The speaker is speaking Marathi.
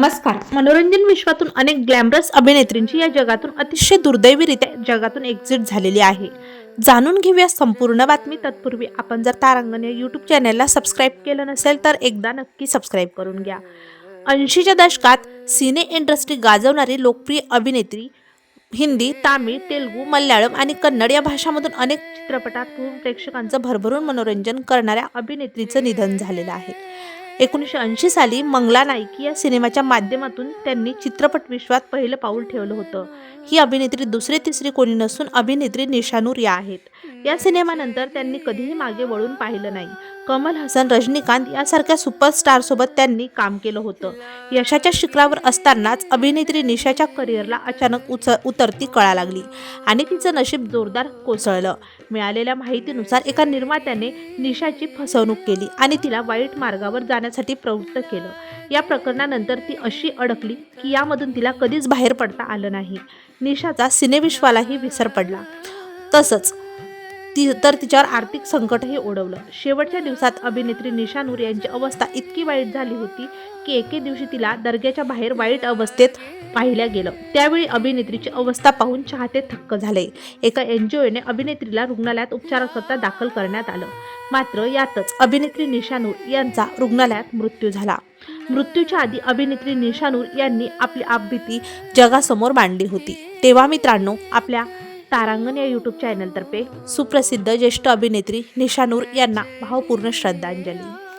नमस्कार. मनोरंजन विश्वातून अनेक ग्लॅमरस अभिनेत्रींची या जगातून अतिशय दुर्दैवीरित्या जगातून एक्झिट झालेली आहे. जाणून घेऊया संपूर्ण बातमी. तत्पूर्वी आपण जर तारांगण या यूट्यूब चॅनलला सबस्क्राईब केलं नसेल तर एकदा नक्की सबस्क्राईब करून घ्या. ऐंशीच्या दशकात सिने इंडस्ट्री गाजवणारी लोकप्रिय अभिनेत्री हिंदी तामिळ तेलुगू मल्याळम आणि कन्नड या भाषांमधून अनेक चित्रपटातून प्रेक्षकांचं भरभरून मनोरंजन करणाऱ्या अभिनेत्रीचं निधन झालेलं आहे. एकोणीसशे ऐंशी साली मंगला नायकी या सिनेमाच्या माध्यमातून त्यांनी चित्रपट विश्वात पहिलं पाऊल ठेवलं होतं. ही अभिनेत्री दुसरी तिसरी कोणी नसून अभिनेत्री निशानूर या आहेत. या सिनेमानंतर त्यांनी कधीही मागे वळून पाहिलं नाही. कमल हसन रजनीकांत यासारख्या सुपरस्टारसोबत त्यांनी काम केलं होतं. यशाच्या शिखरावर असतानाच अभिनेत्री निशाच्या करिअरला अचानक उच उतरती कळा लागली आणि तिचं नशीब जोरदार कोसळलं. मिळालेल्या माहितीनुसार एका निर्मात्याने निशाची फसवणूक केली आणि तिला वाईट मार्गावर करण्यासाठी प्रवृत्त केलं. या प्रकरणानंतर ती अशी अडकली की यामधून तिला कधीच बाहेर पडता आलं नाही. निशाचा सिनेविश्वालाही विसर पडला. तसंच ती तर तिच्यावर आर्थिक संकटही ओढवलं. शेवटच्या दिवसात अभिनेत्री निशा नूर यांची अवस्था इतकी वाईट झाली होती की एके दिवशी तिला दर्ग्याच्या बाहेर वाईट अवस्थेत पाहिल्या गेलं. त्यावेळी अभिनेत्रीची अवस्था पाहून चाहते थक्क झाले. एका एन जी ओने अभिनेत्रीला रुग्णालयात उपचाराकरता दाखल करण्यात आलं. मात्र यातच अभिनेत्री निशा नूर यांचा रुग्णालयात मृत्यू झाला. मृत्यूच्या आधी अभिनेत्री निशा नूर यांनी आपली आपबीती जगासमोर मांडली होती. तेव्हा मित्रांनो आपल्या तारांगण या यूट्यूब चॅनलतर्फे सुप्रसिद्ध ज्येष्ठ अभिनेत्री निशानूर यांना भावपूर्ण श्रद्धांजली.